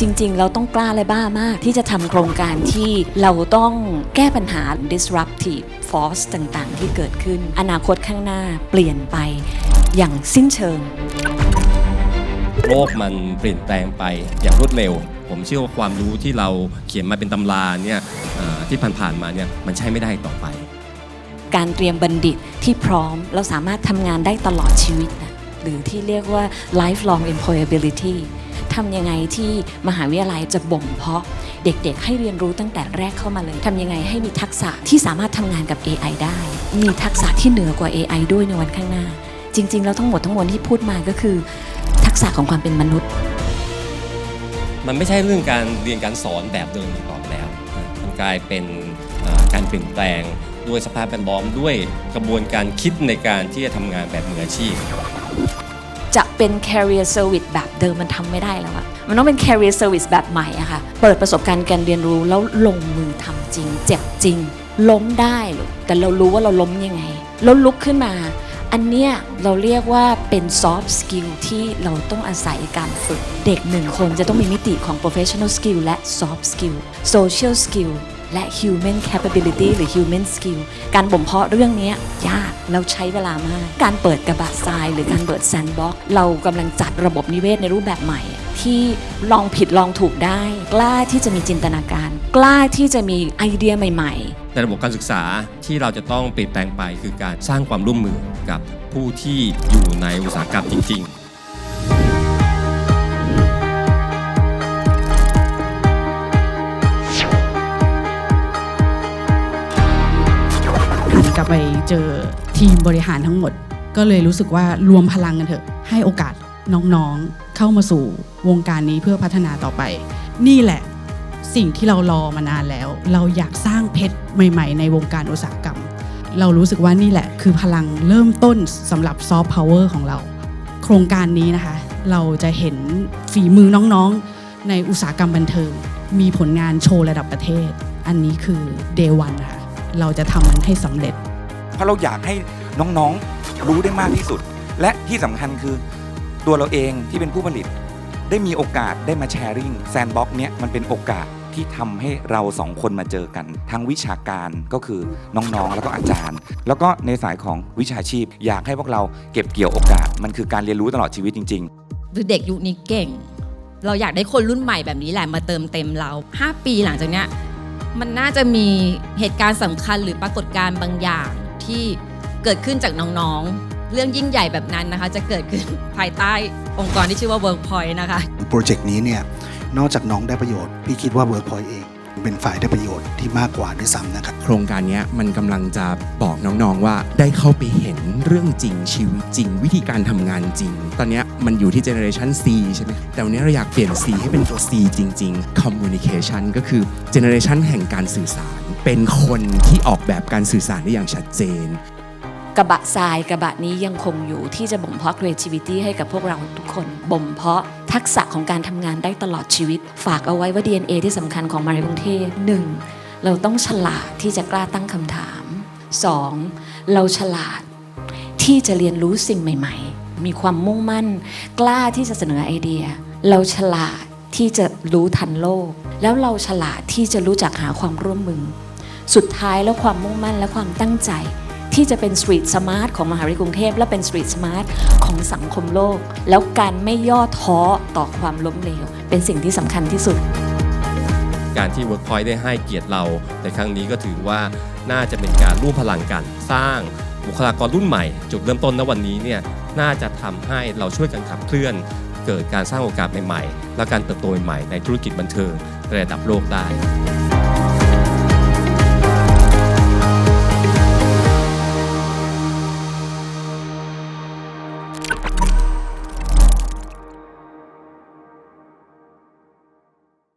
จริง ๆ เราต้องกล้าและบ้ามาก ที่จะทำโครงการที่เราต้องแก้ปัญหา disruptive force ต่างๆ ที่เกิดขึ้น อนาคตข้างหน้าเปลี่ยนไปอย่างสิ้นเชิง โลกมันเปลี่ยนแปลงไปอย่างรวดเร็ว ผมเชื่อว่าความรู้ที่เราเขียนมาเป็นตำราเนี่ยเอ่อที่ผ่านๆมาเนี่ยมันใช้ไม่ได้ต่อไป การเตรียมบัณฑิตที่พร้อม เราสามารถทำงานได้ตลอดชีวิตนะหรือที่เรียกว่า lifelong employability ทำยังไงที่มหาวิทยาลัยจะบ่มเพาะเด็กๆ ให้เรียนรู้ตั้งแต่แรกเข้ามาเลยทำยังไงให้มีทักษะที่สามารถทำงานกับ AI ได้ มีทักษะที่เหนือกว่า AI ด้วยในวันข้างหน้า จริง ๆ แล้วทั้งหมดทั้งมวลที่พูดมาก็คือ ทักษะของความเป็นมนุษย์ มันไม่ใช่เรื่องการเรียนการสอนแบบเดิมอีกต่อไปแล้วมันกลายเป็นการเปลี่ยนแปลงด้วยสภาพแวดล้อมด้วยกระบวนการคิดในการที่จะทำงานแบบมืออาชีพ จะเป็น career service แบบเดิมมันทำไม่ได้แล้วอะมันต้องเป็น career service แบบใหม่อะค่ะ เปิดประสบการณ์การเรียนรู้แล้วลงมือทำจริง เจ็บจริง ล้มได้หรอกแต่เรารู้ว่าเราล้มยังไงแล้วลุกขึ้นมา อันเนี้ยเราเรียกว่าเป็น soft skill ที่เราต้องอาศัยการฝึก เด็กหนึ่งคนจะต้องมีมิติของ professional skill และ soft skill social skill และ human capability หรือ human skill การบ่มเพาะเรื่องนี้ยากแล้วใช้เวลามาก การเปิดกระบะทราย หรือการเปิด sandbox เรากำลังจัดระบบนิเวศในรูปแบบใหม่ ที่ลองผิดลองถูกได้ กล้าที่จะมีจินตนาการ กล้าที่จะมีไอเดียใหม่ ๆ ในระบบการศึกษาที่เราจะต้องเปลี่ยนแปลงไปคือการสร้างความร่วมมือกับผู้ที่อยู่ในอุตสาหกรรมจริง ๆ หันกลับไปเจอทีมบริหารทั้งหมด ก็เลยรู้สึกว่ารวมพลังกันเถอะ ให้โอกาสน้องๆ เข้ามาสู่วงการนี้เพื่อพัฒนาต่อไป นี่แหละสิ่งที่เรารอมานานแล้ว เราอยากสร้างเพชรใหม่ ๆ ในวงการอุตสาหกรรม เรารู้สึกว่านี่แหละ คือพลังเริ่มต้นสำหรับซอฟต์พาวเวอร์ของเรา โครงการนี้นะคะ เราจะเห็นฝีมือน้องๆ ในอุตสาหกรรมบันเทิง มีผลงานโชว์ระดับประเทศ อันนี้คือ day one นะคะ เราจะทำมันให้สำเร็จ เพราะเราอยากให้น้องๆรู้ได้มากที่สุด และที่สำคัญคือตัวเราเองที่เป็นผู้ผลิต ได้มีโอกาสได้มาแชร์ริ่งแซนบ็อกเนี้ยมันเป็นโอกาสที่ทำให้เราสองคนมาเจอกันทั้งวิชาการก็คือน้องๆ แล้วก็อาจารย์ แล้วก็ในสายของวิชาชีพ อยากให้พวกเราเก็บเกี่ยวโอกาส มันคือการเรียนรู้ตลอดชีวิตจริง ๆ คือเด็กยุคนี้เก่ง เราอยากได้คนรุ่นใหม่แบบนี้แหละมาเติมเต็มเรา 5 ปีหลังจากเนี้ย มันน่าจะมีเหตุการณ์สำคัญหรือปรากฏการณ์บางอย่างที่เกิดขึ้นจากน้องๆ เรื่องยิ่งใหญ่แบบนั้นนะคะ จะเกิดขึ้นภายใต้องค์กรที่ชื่อว่า Workpoint นะคะ โปรเจกต์นี้เนี่ย นอกจากน้องได้ประโยชน์ พี่คิดว่า Workpoint เอง เป็นฝ่ายได้ประโยชน์ที่มากกว่าด้วยซ้ำนะครับ โครงการนี้มันกำลังจะบอกน้องๆว่าได้เข้าไปเห็นเรื่องจริงชีวิตจริง วิธีการทำงานจริง ตอนนี้มันอยู่ที่เจเนอเรชัน C ใช่ไหมแต่วันนี้เราอยากเปลี่ยน C ให้เป็นตัว C จริง ๆ Communication ก็คือเจเนอเรชันแห่งการสื่อสาร เป็นคนที่ออกแบบการสื่อสารได้อย่างชัดเจน กระบะทรายกระบะนี้ยังคงอยู่ที่จะบ่มเพาะ creativity ให้กับพวกเราทุกคนบ่มเพาะทักษะของการทำงานได้ตลอดชีวิต ฝากเอาไว้ว่า DNA ที่สำคัญของมาวิกรุงเทพหนึ่งเราต้องฉลาดที่จะกล้าตั้งคำถาม 2. เราฉลาดที่จะเรียนรู้สิ่งใหม่ ๆ มีความมุ่งมั่น กล้าที่จะเสนอไอเดีย เราฉลาดที่จะรู้ทันโลก แล้วเราฉลาดที่จะรู้จักหาความร่วมมือ สุดท้ายแล้วความมุ่งมั่นและความตั้งใจ ที่จะเป็นสตรีทสมาร์ทของมหาวิทยาลัยกรุงเทพและเป็นสตรีทสมาร์ทของสังคมโลก แล้วการไม่ย่อท้อต่อความล้มเหลว เป็นสิ่งที่สำคัญที่สุด การที่ Workpoint ได้ให้เกียรติเราในครั้งนี้ก็ถือว่าน่าจะเป็นการร่วมพลังกันสร้างบุคลากรรุ่นใหม่ จุดเริ่มต้นณวันนี้เนี่ยน่าจะทำให้เราช่วยกันขับเคลื่อน เกิดการสร้างโอกาสใหม่ๆ และการเติบโตใหม่ๆในธุรกิจบันเทิงระดับโลกได้